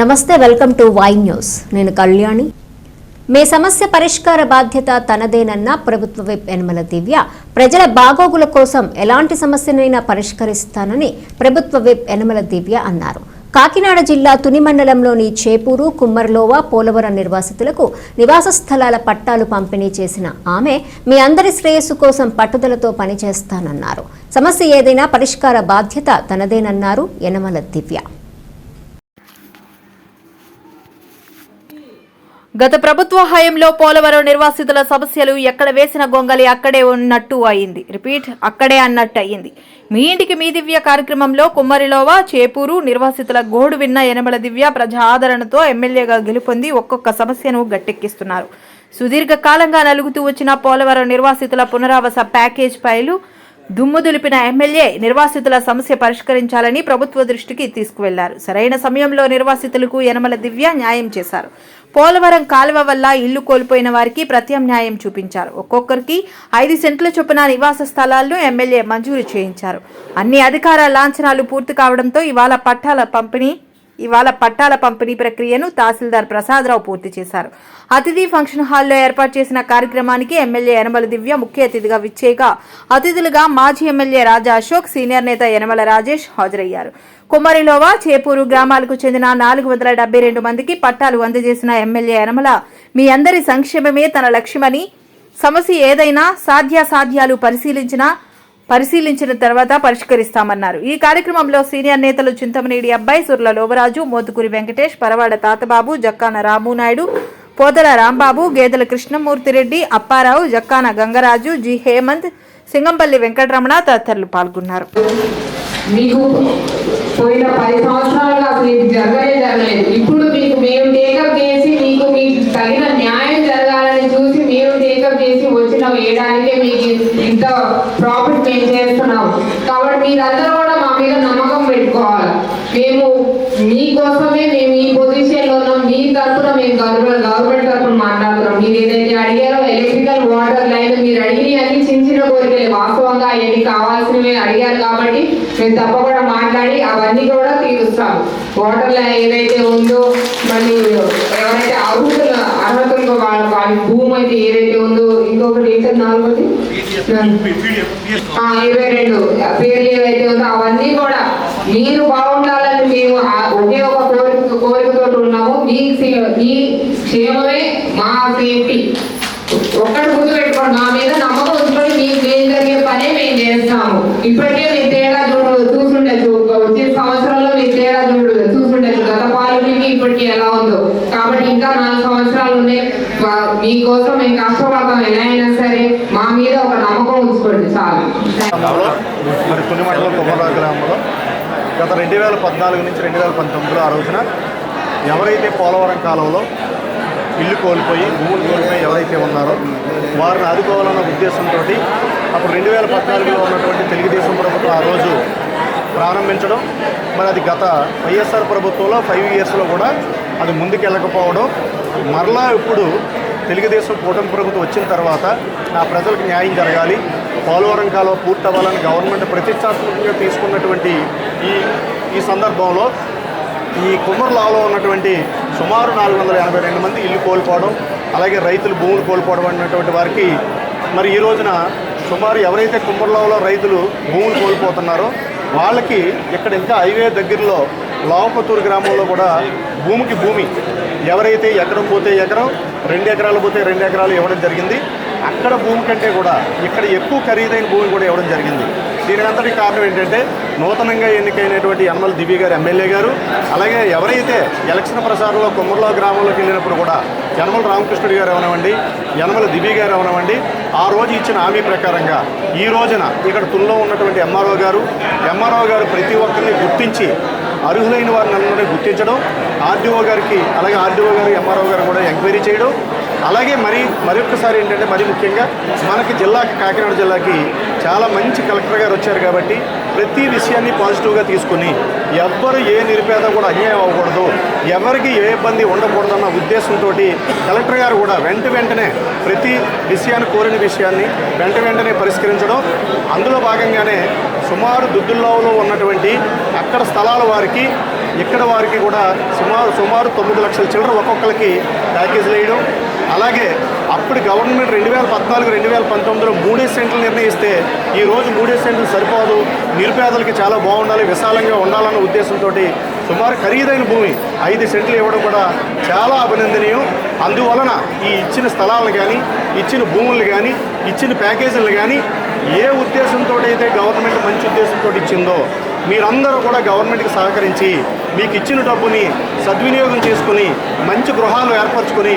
నమస్తే welcome to Y news. నేను కళ్యాణి. మీ సమస్య పరిష్కార బాధ్యత తనదేనన్న ప్రభుత్వ విప్ యనమల దివ్య. ప్రజల బాగోగుల కోసం ఎలాంటి సమస్యనైనా పరిష్కరిస్తానని ప్రభుత్వ విప్ యనమల దివ్య అన్నారు. కాకినాడ జిల్లా తుని మండలంలోని చేపూరు కుమ్మర్లోవ పోలవరం నిర్వాసితులకు నివాస స్థలాల పట్టాలు పంపిణీ చేసిన ఆమె మీ అందరి శ్రేయస్సు కోసం పట్టుదలతో పనిచేస్తానన్నారు. సమస్య ఏదైనా పరిష్కార బాధ్యత తనదేనన్నారు యనమల దివ్య. గత ప్రభుత్వ హయాంలో పోలవరం నిర్వాసితుల సమస్యలు ఎక్కడ వేసిన గొంగలి అక్కడే ఉన్నట్టు అయింది. రిపీట్ అక్కడే అన్నట్టు అయింది మీ ఇంటికి మీ దివ్య కార్యక్రమంలో కుమ్మరిలోవ చేపూరు నిర్వాసితుల గోడు విన్న యనమల దివ్య ప్రజా ఆదరణతో ఎమ్మెల్యేగా గెలుపొంది ఒక్కొక్క సమస్యను గట్టెక్కిస్తున్నారు. సుదీర్ఘకాలంగా నలుగుతూ వచ్చిన పోలవరం నిర్వాసితుల పునరావాస ప్యాకేజ్ ఫైలు దుమ్ము దులిపిన ఎమ్మెల్యే నిర్వాసితుల సమస్య పరిష్కరించాలని ప్రభుత్వ దృష్టికి తీసుకువెళ్ళారు. సరైన సమయంలో నిర్వాసితులకు యనమల దివ్య న్యాయం చేశారు. పోలవరం కాలువ వల్ల ఇల్లు కోల్పోయిన వారికి ప్రత్యామ్నాయం చూపించారు. ఒక్కొక్కరికి ఐదు సెంట్ల చొప్పున నివాస స్థలాలను ఎమ్మెల్యే మంజూరు చేయించారు. అన్ని అధికార లాంఛనాలు పూర్తి కావడంతో ఇవాళ పట్టాల పంపిణీ ఇవాళ పట్టాల పంపిణీ ప్రక్రియను తహసీల్దార్ ప్రసాదరావు పూర్తి చేశారు. అతిథి ఫంక్షన్ హాల్లో ఏర్పాటు చేసిన కార్యక్రమానికి ఎమ్మెల్యే యనమల దివ్య ముఖ్య అతిథిగా విచ్చేయగా అతిథులుగా మాజీ ఎమ్మెల్యే రాజా అశోక్ సీనియర్ నేత యనమల రాజేష్ హాజరయ్యారు. కుమారిలోవా చేపూరు గ్రామాలకు చెందిన నాలుగు వందల డెబ్బై రెండు మందికి పట్టాలు అందజేసిన ఎమ్మెల్యే యనమల మీ అందరి సంక్షేమమే తన లక్ష్యమని సమస్య ఏదైనా సాధ్యాసాధ్యాలు పరిశీలించినా పరిశీలించిన తర్వాత పరిష్కరిస్తామన్నారు. ఈ కార్యక్రమంలో సీనియర్ నేతలు చింతమనేడి అబ్బాయి సుర్ల లోబరాజు మోతుకూరి వెంకటేష్ పరవాడ తాతబాబు జక్కాన రామునాయుడు పోతల రాంబాబు గేదెల కృష్ణమూర్తిరెడ్డి అప్పారావు జక్కాన గంగరాజు జి హేమంత్ సింగంపల్లి వెంకటరమణ తదితరులు పాల్గొన్నారు. మీకు పోయిన పది సంవత్సరాలుగా అసలు ఇది జరగలేదు. ఇప్పుడు మీకు మేము టేకప్ చేసి మీకు మీకు తగిన న్యాయం జరగాలని చూసి మేము టేకప్ చేసి వచ్చిన వేయడానికే మీకు ఇంత ప్రాఫిట్ మేము చేస్తున్నాం కాబట్టి మీరందరూ కూడా మా మీద నమ్మకం పెట్టుకోవాలి. మేము మీకోసమే మేము ఈ పొజిషన్లో ఉన్నాం. మీ తరఫున మేము గవర్నమెంట్ గవర్నమెంట్ తరఫున మాట్లాడుతున్నాం. మీరు ఏదైతే అడిగారో ఎలక్ట్రికల్ వాటర్ లైన్ మీరు అడిగి కోరికలే వాస్తవంగా ఏది కావాల్సినవి అడిగారు కాబట్టి మేము తప్పకుండా మాట్లాడి అవన్నీ కూడా తీరుస్తాం వాటర్ ఏదైతే ఉందో మళ్ళీ ఎవరైతే అర్హతలు అర్హతలు వాళ్ళ వాళ్ళ భూమి అయితే ఏదైతే ఉందో ఇంకొకటి ఏంటంటే నాలుగోది? ఇరవై రెండు. పేర్లు ఏవైతే ఉందో అవన్నీ కూడా మీరు బాగుండాలని మేము ఒకే ఒక కోరిక కోరికతో ఉన్నాము. మీ మీ క్షేమమే మా సేఫ్టీ ఒక్కటి గుర్తు పెట్టుకోండి మా మీద నమ్మకం ఉంచుకొని మీకు ఏం జరిగే పనే మేము చేస్తాము. ఇప్పటికే మీరు తేడా చూడు చూసుండొచ్చు వచ్చే సంవత్సరంలో మీరు తేడా చూడు చూసుండొచ్చు గత పాలనకి ఇప్పటికి ఎలా ఉందో. కాబట్టి ఇంకా నాలుగు సంవత్సరాలు ఉన్నాయి మీకోసం మేము కష్టపడతాం ఎలా అయినా సరే మా మీద ఒక నమ్మకం ఉంచుకోండి చాలు. మరి తుని గ్రామంలో గత రెండు వేల పద్నాలుగు నుంచి రెండు వేల పంతొమ్మిదిలో ఆ రోజున ఎవరైతే పోలవరం కాలంలో ఇల్లు కోల్పోయి భూములు కోల్పోయి ఎవరైతే ఉన్నారో వారిని ఆదుకోవాలన్న ఉద్దేశంతో అప్పుడు రెండు వేల పద్నాలుగులో ఉన్నటువంటి తెలుగుదేశం ప్రభుత్వం ఆ రోజు ప్రారంభించడం. మరి అది గత వైఎస్ఆర్ ప్రభుత్వంలో ఫైవ్ ఇయర్స్లో కూడా అది ముందుకెళ్ళకపోవడం. మరలా ఇప్పుడు తెలుగుదేశం కూటమి ప్రభుత్వం వచ్చిన తర్వాత ఆ ప్రజలకు న్యాయం జరగాలి. పోలవరం కాలువ పూర్తి అవ్వాలని గవర్నమెంట్ ప్రతిష్టాత్మకంగా తీసుకున్నటువంటి ఈ ఈ సందర్భంలో ఈ కుమ్మర్లాలో ఉన్నటువంటి సుమారు నాలుగు వందల ఎనభై రెండు మంది ఇల్లు కోల్పోవడం అలాగే రైతులు భూములు కోల్పోవడం అన్నటువంటి వారికి మరి ఈ రోజున సుమారు ఎవరైతే కుమ్మర్లాలో రైతులు భూములు కోల్పోతున్నారో వాళ్ళకి ఇక్కడ ఇంకా హైవే దగ్గరలో లావపతూరు గ్రామంలో కూడా భూమికి భూమి. ఎవరైతే ఎకరం పోతే ఎకరం రెండు ఎకరాలు పోతే రెండు ఎకరాలు ఇవ్వడం జరిగింది. అక్కడ భూమి కంటే కూడా ఇక్కడ ఎక్కువ ఖరీదైన భూమి కూడా ఇవ్వడం జరిగింది. దీనికి అంతటి కారణం ఏంటంటే నూతనంగా ఎన్నికైనటువంటి యనమల దివ్య గారు ఎమ్మెల్యే గారు అలాగే ఎవరైతే ఎలక్షన్ ప్రచారంలో కొమ్మర్లో గ్రామంలోకి వెళ్ళినప్పుడు కూడా యనమల రామకృష్ణుడి గారు అవనవండి యనమల దివి గారు అవనవండి ఆ రోజు ఇచ్చిన హామీ ప్రకారంగా ఈ రోజున ఇక్కడ తుల్లో ఉన్నటువంటి ఎంఆర్ఓ గారు ఎంఆర్ఓ గారు ప్రతి ఒక్కరిని గుర్తించి అర్హులైన వారిని అందరినీ గుర్తించడం ఆర్డీఓ గారికి అలాగే ఆర్డీఓ గారు ఎంఆర్ఓ గారు కూడా ఎంక్వైరీ చేయడం అలాగే మరి మరొకసారి ఏంటంటే మరి ముఖ్యంగా మనకి జిల్లాకి కాకినాడ జిల్లాకి చాలా మంచి కలెక్టర్ గారు వచ్చారు కాబట్టి ప్రతి విషయాన్ని పాజిటివ్గా తీసుకుని ఎవ్వరు ఏ నిరుపేద కూడా అన్యాయం అవ్వకూడదు ఎవరికి ఏ ఇబ్బంది ఉండకూడదన్న ఉద్దేశంతో కలెక్టర్ గారు కూడా వెంట వెంటనే ప్రతి విషయాన్ని కోరిన విషయాన్ని వెంట వెంటనే పరిష్కరించడం అందులో భాగంగానే సుమారు దుద్దుల్లావులో ఉన్నటువంటి అక్కడ స్థలాల వారికి ఇక్కడ వారికి కూడా సుమారు సుమారు తొమ్మిది లక్షల చిల్లర ఒక్కొక్కరికి ప్యాకేజీలు వేయడం అలాగే అప్పుడు గవర్నమెంట్ రెండు వేల పద్నాలుగు రెండు వేల పంతొమ్మిదిలో మూడే సెంట్లు నిర్ణయిస్తే ఈ రోజు మూడే సెంట్లు సరిపోదు. నిరుపేదలకి చాలా బాగుండాలి విశాలంగా ఉండాలన్న ఉద్దేశంతో సుమారు ఖరీదైన భూమి ఐదు సెంట్లు ఇవ్వడం కూడా చాలా అభినందనీయం. అందువలన ఈ ఇచ్చిన స్థలాలను కానీ ఇచ్చిన భూములు కానీ ఇచ్చిన ప్యాకేజీలు కానీ ఏ ఉద్దేశంతో అయితే గవర్నమెంట్ మంచి ఉద్దేశంతో ఇచ్చిందో మీరందరూ కూడా గవర్నమెంట్కి సహకరించి మీకు ఇచ్చిన డబ్బుని సద్వినియోగం చేసుకుని మంచి గృహాలు ఏర్పరచుకొని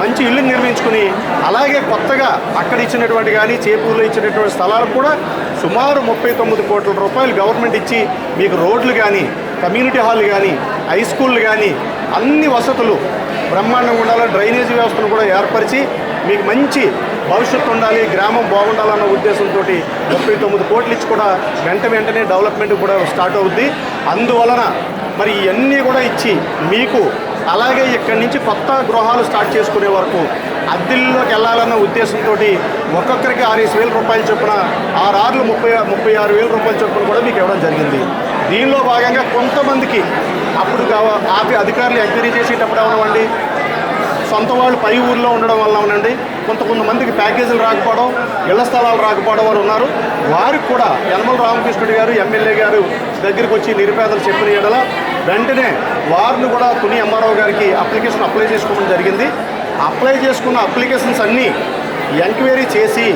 మంచి ఇల్లు నిర్మించుకుని అలాగే కొత్తగా అక్కడ ఇచ్చినటువంటి కానీ చేపూరులో ఇచ్చినటువంటి స్థలాలకు కూడా సుమారు ముప్పై తొమ్మిది కోట్ల రూపాయలు గవర్నమెంట్ ఇచ్చి మీకు రోడ్లు కానీ కమ్యూనిటీ హాల్ కానీ హై స్కూళ్ళు కానీ అన్ని వసతులు బ్రహ్మాండంగా ఉండాలి డ్రైనేజీ వ్యవస్థను కూడా ఏర్పరిచి మీకు మంచి భవిష్యత్తు ఉండాలి గ్రామం బాగుండాలన్న ఉద్దేశంతో ముప్పై తొమ్మిది కోట్లు ఇచ్చి కూడా వెంట వెంటనే డెవలప్మెంట్ కూడా స్టార్ట్ అవుద్ది. అందువలన మరి ఇవన్నీ కూడా ఇచ్చి మీకు అలాగే ఇక్కడి నుంచి కొత్త గృహాలు స్టార్ట్ చేసుకునే వరకు అద్దెల్లోకి వెళ్ళాలన్న ఉద్దేశంతో ఒక్కొక్కరికి ఆరేసి వేల రూపాయలు చొప్పున ఆరు ఆరులు ముప్పై ముప్పై ఆరు వేల రూపాయల చొప్పున కూడా మీకు ఇవ్వడం జరిగింది. దీనిలో భాగంగా కొంతమందికి అప్పుడు కావ- అధికారులు ఎంక్వైరీ చేసేటప్పుడు అవనివ్వండి సొంత వాళ్ళు పై ఊర్లో ఉండడం వల్ల అవునండి కొంత కొంతమందికి ప్యాకేజీలు రాకపోవడం ఇళ్ళ స్థలాలు రాకపోవడం వారు ఉన్నారు. వారికి కూడా యనమల రామకృష్ణుడు గారు ఎమ్మెల్యే గారు దగ్గరికి వచ్చి నిరుపేదలు చెప్పిన ఎడల వెంటనే వారిని కూడా తుని ఎంఆర్ఓ గారికి అప్లికేషన్ అప్లై చేసుకోవడం జరిగింది. అప్లై చేసుకున్న అప్లికేషన్స్ అన్నీ ఎంక్వైరీ చేసి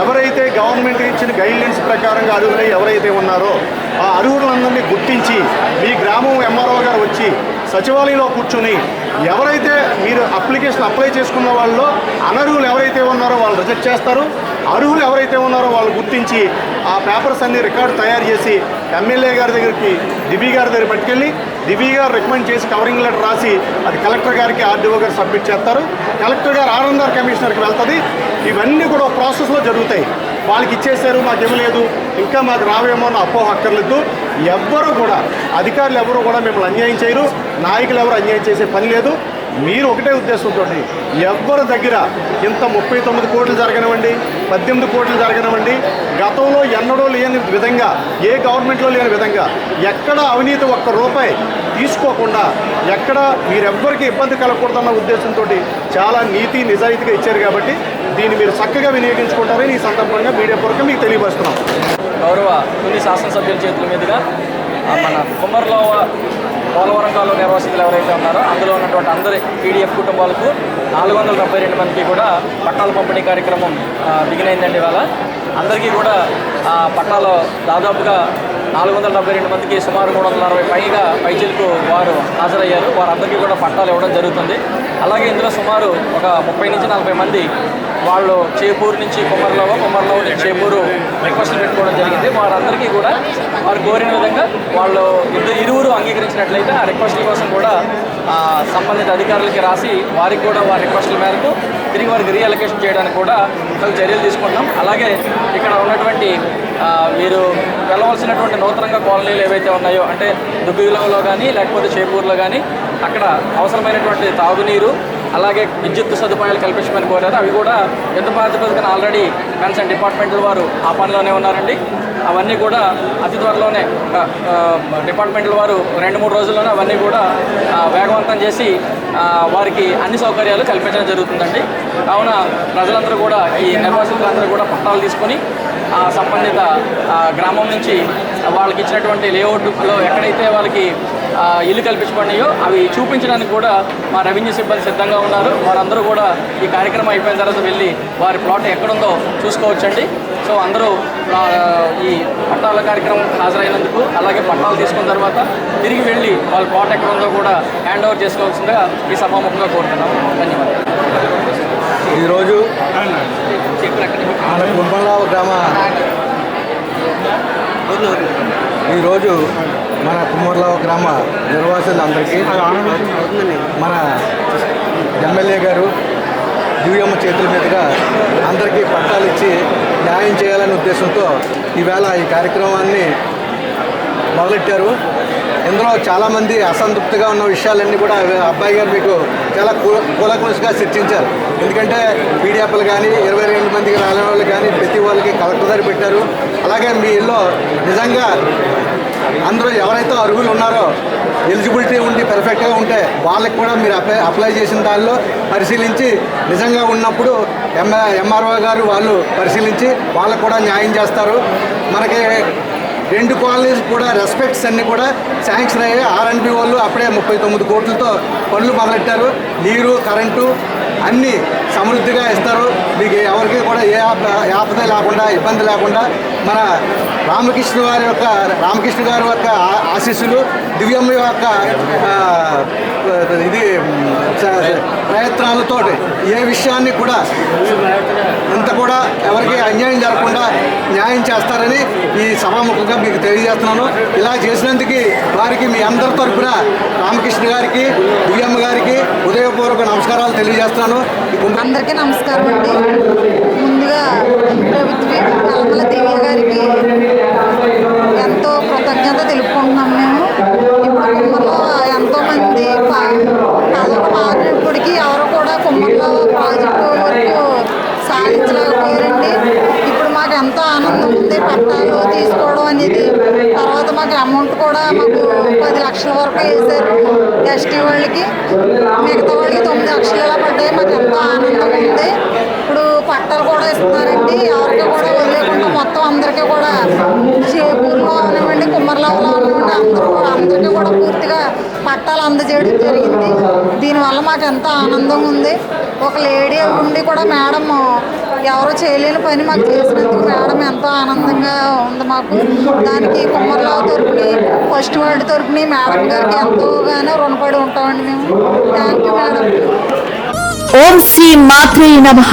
ఎవరైతే గవర్నమెంట్ ఇచ్చిన గైడ్లైన్స్ ప్రకారంగా అర్హులై ఎవరైతే ఉన్నారో ఆ అర్హులందరినీ గుర్తించి మీ గ్రామం ఎంఆర్ఓ గారు వచ్చి సచివాలయంలో కూర్చుని ఎవరైతే మీరు అప్లికేషన్ అప్లై చేసుకున్న వాళ్ళలో అనర్హులు ఎవరైతే ఉన్నారో వాళ్ళు రిజెక్ట్ చేస్తారు. అర్హులు ఎవరైతే ఉన్నారో వాళ్ళు గుర్తించి ఆ పేపర్స్ అన్ని రికార్డు తయారు చేసి ఎమ్మెల్యే గారి దగ్గరికి దివి గారి దగ్గర పట్టుకెళ్ళి దివి గారు రికమెండ్ చేసి కవరింగ్ లెటర్ రాసి అది కలెక్టర్ గారికి ఆర్డీఓ గారు సబ్మిట్ చేస్తారు. కలెక్టర్ గారు ఆర్ఎన్ఆర్ కమిషనర్కి వెళ్తుంది. ఇవన్నీ కూడా ప్రాసెస్లో జరుగుతాయి. వాళ్ళకి ఇచ్చేసారు మాకు ఇవ్వలేదు ఇంకా మాకు రావేమో అన్న అపోహ అక్కర్లేదు. ఎవ్వరూ కూడా అధికారులు ఎవరు కూడా మిమ్మల్ని అన్యాయం చేయరు. నాయకులు ఎవరు అన్యాయం చేసే పని లేదు. మీరు ఒకటే ఉద్దేశంతో ఎవ్వరి దగ్గర ఇంత ముప్పై తొమ్మిది కోట్లు జరగనివ్వండి పద్దెనిమిది కోట్లు జరగనివ్వండి గతంలో ఎన్నడో లేని విధంగా ఏ గవర్నమెంట్లో లేని విధంగా ఎక్కడ అవినీతి ఒక్క రూపాయి తీసుకోకుండా ఎక్కడ మీరెవ్వరికి ఇబ్బంది కలగకూడదన్న ఉద్దేశంతో చాలా నీతి నిజాయితీగా ఇచ్చారు కాబట్టి దీన్ని మీరు చక్కగా వినియోగించుకుంటారని ఈ సందర్భంగా మీడియా పూర్వక మీకు తెలియపరుస్తున్నాం. గౌరవ కొన్ని శాసనసభ్యుల చేతుల మీదుగా మన కుమర్లో పోలవరం కాలంలో నిర్వాసితులు ఎవరైతే ఉన్నారో అందులో ఉన్నటువంటి అందరి పీడిఎఫ్ కుటుంబాలకు నాలుగు వందల డెబ్బై రెండు మందికి కూడా పట్టాల పంపిణీ కార్యక్రమం బిగినైందండి ఇవాళ. అందరికీ కూడా ఆ పట్టాలు దాదాపుగా నాలుగు వందల డెబ్బై రెండు మందికి సుమారు మూడు వందల అరవై పైగా పైచీలకు వారు హాజరయ్యారు. వారందరికీ కూడా పట్టాలు ఇవ్వడం జరుగుతుంది. అలాగే ఇందులో సుమారు ఒక ముప్పై నుంచి నలభై మంది వాళ్ళు చేపూరు నుంచి కొమ్మర్లవ కొమ్మర్లవ నుంచి చేపూరు రిక్వెస్ట్లు పెట్టుకోవడం జరిగింది. వారందరికీ కూడా వారు కోరిన విధంగా వాళ్ళు ఇద్దరు ఇరువురు అంగీకరించినట్లయితే ఆ రిక్వెస్ట్ల కోసం కూడా సంబంధిత అధికారులకి రాసి వారికి కూడా వారి రిక్వెస్ట్ల మేరకు తిరిగి వారికి రీఅలొకేషన్ చేయడానికి కూడా తగు చర్యలు తీసుకుంటాం అలాగే ఇక్కడ ఉన్నటువంటి మీరు వెళ్ళవలసినటువంటి నూతనంగా కాలనీలు ఏవైతే ఉన్నాయో అంటే దుబ్బిలంలో కానీ లేకపోతే చేపూరులో కానీ అక్కడ అవసరమైనటువంటి తాగునీరు అలాగే విద్యుత్ సదుపాయాలు కల్పించమని కోరారు. అవి కూడా యుద్ధ ప్రాతిపదికన ఆల్రెడీ కన్సర్న్ డిపార్ట్మెంట్ల వారు ఆ పనిలోనే ఉన్నారండి. అవన్నీ కూడా అతి త్వరలోనే డిపార్ట్మెంట్ల వారు రెండు మూడు రోజుల్లోనే అవన్నీ కూడా వేగవంతం చేసి వారికి అన్ని సౌకర్యాలు కల్పించడం జరుగుతుందండి. కావున ప్రజలందరూ కూడా ఈ నిర్వాసితులందరూ కూడా పట్టాలు తీసుకొని సంబంధిత గ్రామం నుంచి వాళ్ళకి ఇచ్చినటువంటి లేఅవుట్లో ఎక్కడైతే వాళ్ళకి ఇల్లు కల్పించబడినాయో అవి చూపించడానికి కూడా మా రెవెన్యూ సిబ్బంది సిద్ధంగా ఉన్నారు. వారందరూ కూడా ఈ కార్యక్రమం అయిపోయిన తర్వాత వెళ్ళి వారి ప్లాట్ ఎక్కడుందో చూసుకోవచ్చండి. సో అందరూ ఈ పట్టాల కార్యక్రమం హాజరైనందుకు అలాగే పట్టాలు తీసుకున్న తర్వాత తిరిగి వెళ్ళి వాళ్ళ ప్లాట్ ఎక్కడ ఉందో కూడా హ్యాండ్ ఓవర్ చేసుకోవాల్సిందిగా ఈ సభాముఖంగా కోరుతున్నాము. ధన్యవాదాలు. ఈరోజు కుంభంరావు గ్రామ ఈరోజు మన కుమ్మర్లావు గ్రామ నిర్వాసులందరికీ మన ఎమ్మెల్యే గారు దివ్యమ్మ చేతుల మీదుగా అందరికీ పట్టాలు ఇచ్చి న్యాయం చేయాలనే ఉద్దేశంతో ఈవేళ ఈ కార్యక్రమాన్ని మొదలెట్టారు. ఇందులో చాలామంది అసంతృప్తిగా ఉన్న విషయాలన్నీ కూడా అబ్బాయి గారు మీకు చాలా కూల కూలకలుగా చర్చించారు. ఎందుకంటే పీడిఎఫ్లు కానీ ఇరవై రెండు మందికి రాని వాళ్ళు కానీ ప్రతి వాళ్ళకి కలెక్టర్ దగ్గర పెట్టారు. అలాగే మీ ఇల్లు నిజంగా అందరూ ఎవరైతే అర్హులు ఉన్నారో ఎలిజిబిలిటీ ఉండి పర్ఫెక్ట్గా ఉంటే వాళ్ళకి కూడా మీరు అప్లై అప్లై చేసిన దానిలో పరిశీలించి నిజంగా ఉన్నప్పుడు ఎం ఎంఆర్ఓ గారు వాళ్ళు పరిశీలించి వాళ్ళకు కూడా న్యాయం చేస్తారు. మనకి రెండు కాలనీస్ కూడా రెస్పెక్ట్స్ అన్ని కూడా శాంక్షన్ అయ్యాయి ఆర్ఎన్బి వాళ్ళు అప్పుడే ముప్పై తొమ్మిది కోట్లతో పనులు మొదలెట్టారు. నీరు కరెంటు అన్నీ సమృద్ధిగా ఇస్తారు. మీకు ఎవరికి కూడా ఏ ఆప ఆపద లేకుండా ఇబ్బంది లేకుండా మన రామకృష్ణ వారి యొక్క రామకృష్ణ గారి యొక్క ఆశీస్సులు దివ్యమ్మ యొక్క ఇది ప్రయత్నాలతో ఏ విషయాన్ని కూడా ఇంత కూడా ఎవరికి అన్యాయం జరగకుండా న్యాయం చేస్తారని ఈ సభాముఖంగా మీకు తెలియజేస్తున్నాను. ఇలా చేసినందుకు వారికి మీ అందరి తరఫున రామకృష్ణ గారికి బియ్యమ్మ గారికి ఉదయపూర్వక నమస్కారాలు తెలియజేస్తున్నాను. అందరికీ నమస్కారం అండి. ముందుగా ప్రభుత్వ కలమల దేవి గారికి ఎంతో కృతజ్ఞత తెలుపుకుంటున్నాం మేము ఇప్పుడు కుమ్మర్లో ఎంతో మంది పదవి మారినప్పటికీ ఎవరు కూడా కుమ్మర్లో ప్రాజెక్టు వరకు సాధించలేకపోయారండి. ఇప్పుడు మాకు ఎంతో ఆనందం ఉంది. పట్టాలు తీసుకోవడం అనేది. తర్వాత మాకు అమౌంట్ కూడా మాకు పది లక్షల వరకు వేశారు ఎస్టీ వాళ్ళకి. మిగతా వాళ్ళకి తొమ్మిది లక్షలు ఇలా పడ్డాయి మాకు ఎంతో ఆనందం ఉంది. బట్టలు పట్టాలు కూడా ఇస్తున్నారండి. ఎవరికి కూడా వదిలేకుండా మొత్తం అందరికీ కూడా చేపూర్లో అవనివ్వండి కుమ్మర్లాలో అవనివ్వండి అందరూ కూడా అందరికీ కూడా పూర్తిగా పట్టాలు అందజేయడం జరిగింది. దీనివల్ల మాకు ఎంతో ఆనందం ఉంది. ఒక లేడీ ఉండి కూడా మేడం ఎవరు చేయలేని పని మాకు చేసినందుకు మేడం ఎంతో ఆనందంగా ఉంది మాకు. దానికి కుమ్మర్రావు తరపుని ఫస్ట్ వర్డ్ తరపుని మేడం గారికి ఎంతోగానో రుణపడి ఉంటామండి మేము. Thank you madam. ఓం శ్రీ మాత్రే నమః.